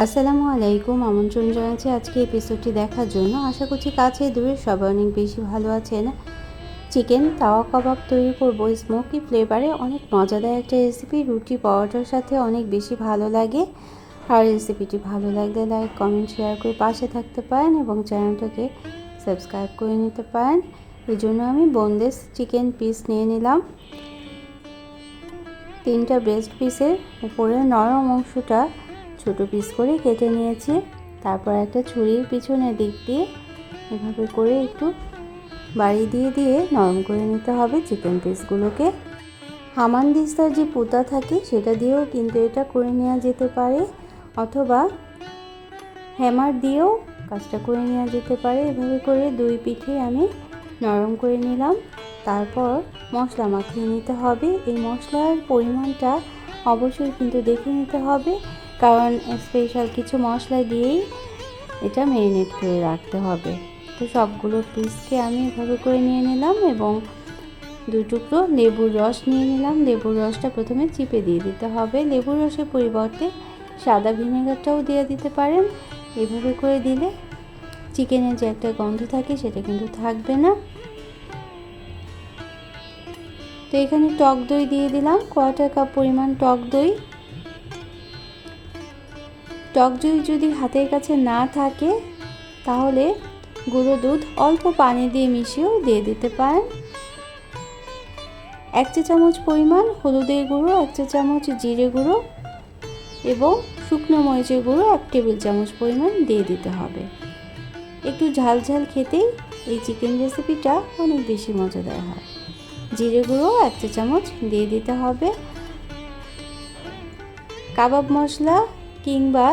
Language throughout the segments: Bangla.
আসসালামু আলাইকুম, আমন্ত্রণ জানাচ্ছি আজকে এপিসোডটি দেখার জন্য। আশা করছি কাছে দূরে সবাই অনেক বেশি ভালো আছেন। চিকেন তাওয়া কাবাব তৈরি করব স্মোকি ফ্লেভারে অনেক মজাদার একটা রেসিপি রুটি পরোটার সাথে অনেক বেশি ভালো লাগে। আর রেসিপিটি ভালো লাগলে লাইক কমেন্ট শেয়ার করে পাশে থাকতে পারেন এবং চ্যানেলটাকে সাবস্ক্রাইব করে নিতে পারেন। এই জন্য আমি বোনলেস চিকেন পিস নিয়ে নিলাম। তিনটা ব্রেস্ট পিসের উপরে নরম অংশটা ছোট পিস করে কেটে নিয়েছি। তারপর একটা ছুরির পিছনের দিক দিয়ে এভাবে করে একটু বাড়ি দিয়ে দিয়ে নরম করে নিতে হবে চিকেন পিসগুলোকে হামান দিস্তার যে পুতা থাকে সেটা দিয়েও কিন্তু এটা করে নেওয়া যেতে পারে, অথবা হ্যামার দিয়েও কাজটা করে নেওয়া যেতে পারে। এভাবে করে দুই পিঠে আমি নরম করে নিলাম। তারপর মশলা মাখিয়ে নিতে হবে। এই মশলার পরিমাণটা অবশ্যই কিন্তু দেখে নিতে হবে। কারণ স্পেশাল কিছু মশলা দিয়েই এটা ম্যারিনেট করে রাখতে হবে। তো সবগুলো পিসকে আমি এভাবে করে নিয়ে নিলাম এবং দুই টুকরো লেবুর রস নিয়ে নিলাম। লেবুর রসটা প্রথমে চিপে দিয়ে দিতে হবে। লেবুর রসের পরিবর্তে সাদা ভিনেগারটাও দিয়ে দিতে পারেন। এভাবে করে দিলে চিকেনের যে একটা গন্ধ থাকে সেটা কিন্তু থাকবে না। তো এখানে টক দই দিয়ে দিলাম। কোয়ার্টার কাপ পরিমাণ টক দই। টক দই যদি হাতের কাছে না থাকে, তাহলে গুঁড়ো দুধ অল্প পানি দিয়ে মিশিয়েও দিয়ে দিতে পারেন। এক চা চামচ পরিমাণ হলুদের গুঁড়ো, এক চা চামচ জিরে গুঁড়ো এবং শুকনো মরিচের গুঁড়ো এক টেবিল চামচ পরিমাণ দিয়ে দিতে হবে। একটু ঝাল ঝাল খেতেই এই চিকেন রেসিপিটা অনেক বেশি মজাদার হয়। জিরে গুঁড়ো এক চা চামচ দিয়ে দিতে হবে। কাবাব মশলা কিংবা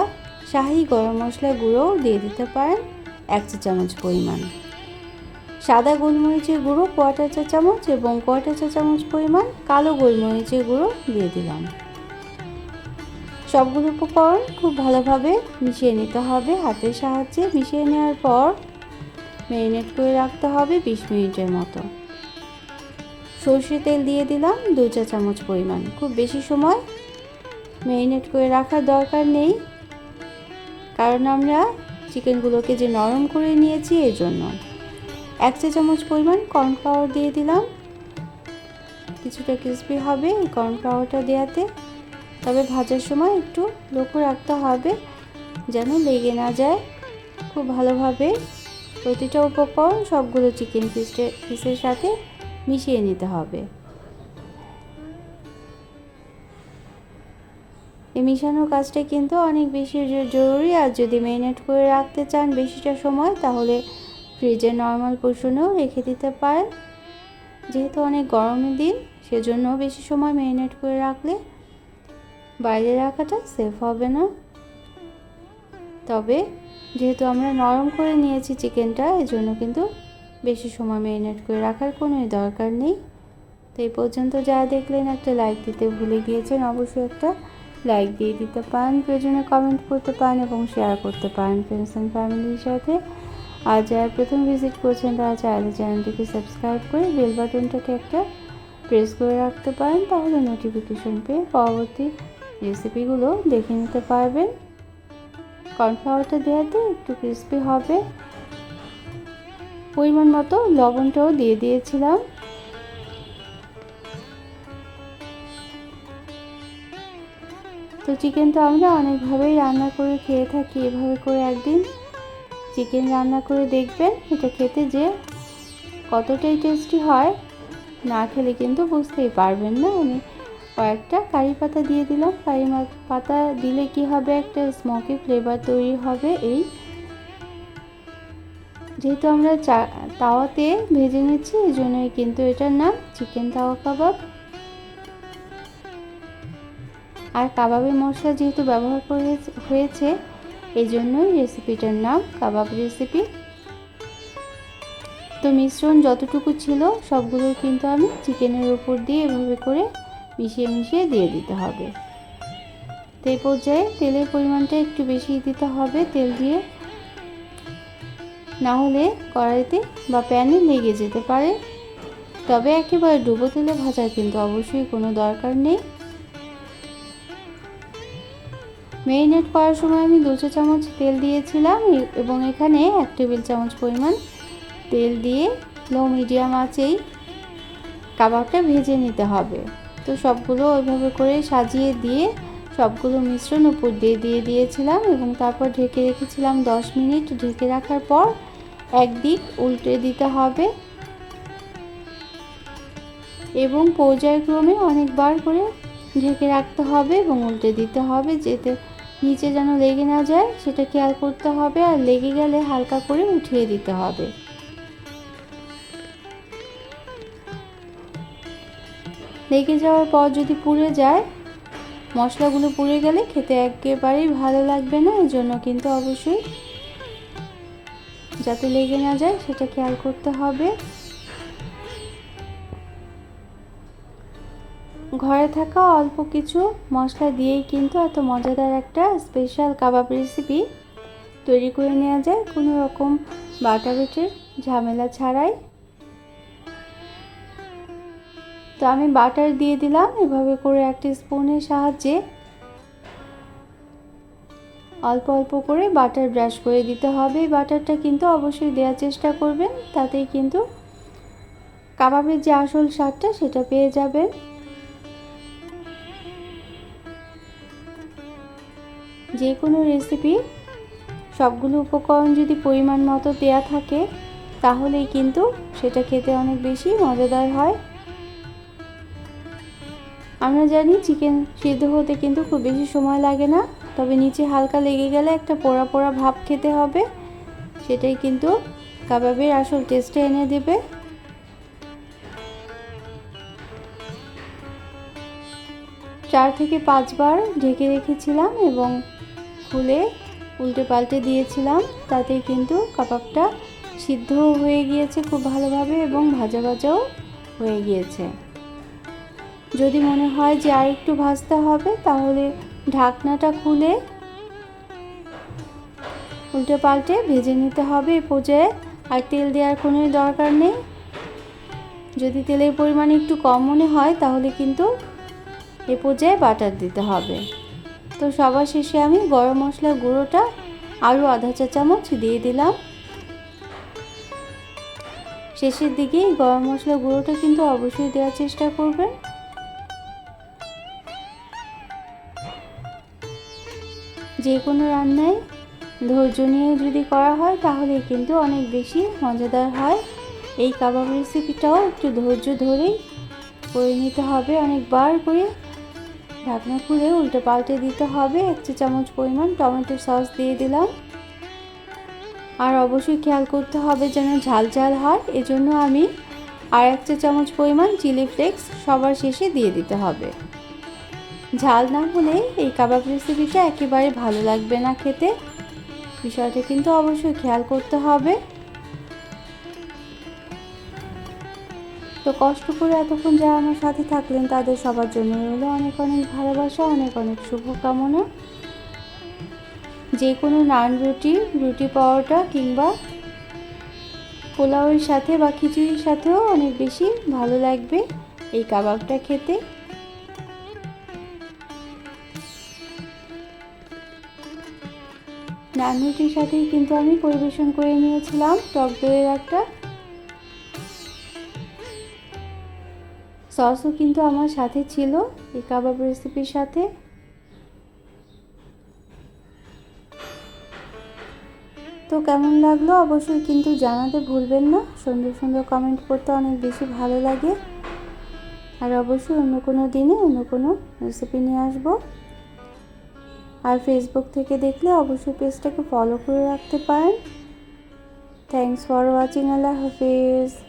শাহি গরম মশলা গুঁড়োও দিয়ে দিতে পারেন এক চা চামচ পরিমাণ। সাদা গোলমরিচের গুঁড়ো কোয়াটার চা চামচ এবং কোয়াটার চা চামচ পরিমাণ কালো গোলমরিচের গুঁড়ো দিয়ে দিলাম। সবগুলো উপকরণ খুব ভালোভাবে মিশিয়ে নিতে হবে। হাতের সাহায্যে মিশিয়ে নেওয়ার পর ম্যারিনেট করে রাখতে হবে বিশ মিনিটের মতো। সর্ষে তেল দিয়ে দিলাম দু চা চামচ পরিমাণ। খুব বেশি সময় ম্যারিনেট করে রাখার দরকার নেই। কারণ আমরা চিকেনগুলোকে যে নরম করে নিয়েছি এই জন্য। এক চা চামচ পরিমাণ কর্নফ্লাওয়ার দিয়ে দিলাম। কিছুটা ক্রিসপি হবে এই কর্নফ্লাওয়ারটা দেওয়াতে। তবে ভাজার সময় একটু লক্ষ্য রাখতে হবে যেন লেগে না যায়। খুব ভালোভাবে প্রতিটা উপকরণ সবগুলো চিকেন পিসের পিসের সাথে মিশিয়ে নিতে হবে। এই মিশানোর কাজটা কিন্তু অনেক বেশি জরুরি। আর যদি ম্যারিনেট করে রাখতে চান বেশিটা সময়, তাহলে ফ্রিজে নর্মাল পোষণেও রেখে দিতে পারেন। যেহেতু অনেক গরমের দিন সেজন্য বেশি সময় ম্যারিনেট করে রাখলে বাইরে রাখাটা সেফ হবে না। তবে যেহেতু আমরা নরম করে নিয়েছি চিকেনটা এই জন্য কিন্তু বেশি সময় ম্যারিনেট করে রাখার কোনোই দরকার নেই। তো এই পর্যন্ত যা দেখলেন, একটা লাইক দিতে ভুলে গিয়েছেন অবশ্যই একটা। লাইক দিয়ে দিতে পারেন, প্রয়োজনে কমেন্ট করতে পারেন এবং শেয়ার করতে পারেন ফ্রেন্ডস অ্যান্ড ফ্যামিলির সাথে। আর যারা প্রথম ভিজিট করছেন, তারা চাইলে চ্যানেলটিকে সাবস্ক্রাইব করে বেল বাটনটাকে একটা প্রেস করে রাখতে পারেন, তাহলে নোটিফিকেশন পেয়ে পরবর্তী রেসিপিগুলো দেখে নিতে পারবেন। কর্নফ্লাওয়ারটা দেওয়াতে একটু ক্রিস্পি হবে। পরিমাণ মতো লবণটাও দিয়ে দিয়েছিলাম। তো চিকেন তো আমরা অনেকভাবেই রান্না করে খেয়ে থাকি, এভাবে করে একদিন চিকেন রান্না করে দেখবেন, এটা খেতে যে কতটাই টেস্টি হয়, না খেলে কিন্তু বুঝতেই পারবেন না আমি কয়েকটা কারি পাতা দিয়ে দিলাম, কারি পাতা দিলে কি হবে একটা স্মোকি ফ্লেভার তৈরি হবে এই। যেহেতু আমরা চা, তাওয়াতে ভেজে নিচ্ছি এই জন্যই কিন্তু এটার নাম চিকেন তাওয়া কাবাব। আর কাবাবের মশলা যেহেতু ব্যবহার করে হয়েছে এই জন্যই রেসিপিটার নাম কাবাব রেসিপি। তো মিশ্রণ যতটুকু ছিল, সবগুলো কিন্তু আমি চিকেনের উপর দিয়ে এভাবে করে মিশিয়ে মিশিয়ে দিয়ে দিতে হবে। তো এই পর্যায়ে তেলের পরিমাণটা একটু বেশি দিতে হবে, তেল দিয়ে। না হলে কড়াইতে বা প্যানে লেগে যেতে পারে। তবে একেবারে ডুবো তেলে ভাজার কিন্তু অবশ্যই কোনো দরকার নেই। মেরিনেট করার সময় আমি দু চা চামচ তেল দিয়েছিলাম এবং এখানে এক টেবিল চামচ পরিমাণ তেল দিয়ে লো মিডিয়াম আঁচেই কাবাবটা ভেজে নিতে হবে। তো সবগুলো ওইভাবে করে সাজিয়ে দিয়ে সবগুলো মিশ্রণ উপর দিয়ে দিয়ে দিয়েছিলাম এবং তারপর ঢেকে রেখেছিলাম দশ মিনিট। ঢেকে রাখার পর একদিক উল্টে দিতে হবে। এবং পর্যায়ক্রমে অনেকবার করে ঢেকে রাখতে হবে এবং উল্টে দিতে হবে, যেতে নিচে যেন লেগে না যায়, সেটা খেয়াল করতে হবে আর লেগে গেলে হালকা করে উঠিয়ে দিতে হবে। লেগে যাওয়ার পর যদি পুড়ে যায়, মশলাগুলো পুড়ে গেলে খেতে একেবারেই ভালো লাগবে না, এজন্য কিন্তু অবশ্যই যাতে লেগে না যায়, সেটা খেয়াল করতে হবে। ঘরে থাকা অল্প কিছু মশলা দিয়েই কিন্তু এত মজাদার একটা স্পেশাল কাবাব রেসিপি তৈরি করে নেওয়া যায় কোনো রকম বাটা বেটের ঝামেলা ছাড়াই। তো আমি বাটার দিয়ে দিলাম, এভাবে করে একটা স্পুনের সাহায্যে অল্প অল্প করে বাটার ব্রাশ করে দিতে হবে। বাটারটা কিন্তু অবশ্যই দেওয়ার চেষ্টা করবেন, তাতেই কিন্তু কাবাবের যে আসল স্বাদটা সেটা পেয়ে যাবেন। যে কোনো রেসিপি সবগুলো উপকরণ যদি পরিমাণ মতো দেয়া থাকে, তাহলেই কিন্তু সেটা খেতে অনেক বেশি মজাদার হয়। আমরা জানি চিকেন সিদ্ধ হতে কিন্তু খুব বেশি সময় লাগে না, তবে নিচে হালকা লেগে গেলে একটা পোড়া পোড়া ভাব খেতে হবে, সেটাই কিন্তু কাবাবের আসল টেস্টে এনে দেবে। চার থেকে পাঁচবার ঢেকে রেখেছিলাম এবং খুলে উল্টে পাল্টে দিয়েছিলাম। তাতে কিন্তু কাবাবটা সিদ্ধও হয়ে গিয়েছে খুব ভালোভাবে এবং ভাজা ভাজাও হয়ে গিয়েছে। যদি মনে হয় যে আর একটু ভাজতে হবে, তাহলে ঢাকনাটা খুলে উল্টে পাল্টে ভেজে নিতে হবে এ পর্যায়ে। আর তেল দেওয়ার কোনো দরকার নেই। যদি তেলের পরিমাণ একটু কম মনে হয়, তাহলে কিন্তু এ পর্যায়ে বাটার দিতে হবে। তো সবার শেষে আমি গরম মশলার গুঁড়োটা আরও আধা চা চামচ দিয়ে দিলাম। শেষের দিকে গরম মশলার গুঁড়োটা কিন্তু অবশ্যই দেওয়ার চেষ্টা করবেন। যে কোনো রান্নায় ধৈর্য নিয়ে যদি করা হয়, তাহলে কিন্তু অনেক বেশি মজাদার হয়। এই কাবাব রেসিপিটাও একটু ধৈর্য ধরেই করে নিতে হবে অনেকবার করে। ঢাকনা খুলে উল্টে পাল্টে দিতে হবে। এক চা চামচ পরিমাণ টমেটো সস দিয়ে দিলাম। আর অবশ্যই খেয়াল করতে হবে যেন ঝাল ঝাল হয়। এজন্য আমি আর এক চা চামচ পরিমাণ চিলি ফ্লেক্স সবার শেষে দিয়ে দিতে হবে। ঝাল না হলে এই কাবাব রেসিপিটা একেবারে ভালো লাগবে না খেতে। বিষয়টা কিন্তু অবশ্যই খেয়াল করতে হবে। তো কষ্ট করে এতক্ষণ যারা আমার সাথে থাকলেন, তাদের সবার জন্য রইল অনেক অনেক ভালোবাসা, অনেক অনেক শুভকামনা। যে কোনো নান রুটি রুটি পাওয়াটা কিংবা পোলাওয়ের সাথে বা খিচুড়ির সাথেও অনেক বেশি ভালো লাগবে এই কাবাবটা খেতে। নান রুটির সাথেই কিন্তু আমি পরিবেশন করে নিয়েছিলাম টক দইয়ের একটা। সসও কিন্তু আমার সাথে ছিল, এই কাবাব রেসিপির সাথে। তো কেমন লাগল? অবশ্যই কিন্তু জানাতে ভুলবেন না। সুন্দর সুন্দর কমেন্ট করতে অনেক বেশি ভালো লাগে। আর অবশ্যই অন্য কোনো দিনে অন্য কোনো রেসিপি নিয়ে আসব। আর ফেসবুক থেকে দেখলে অবশ্যই পেজটাকে ফলো করে রাখতে পারেন। Thanks for watching Allah Hafiz.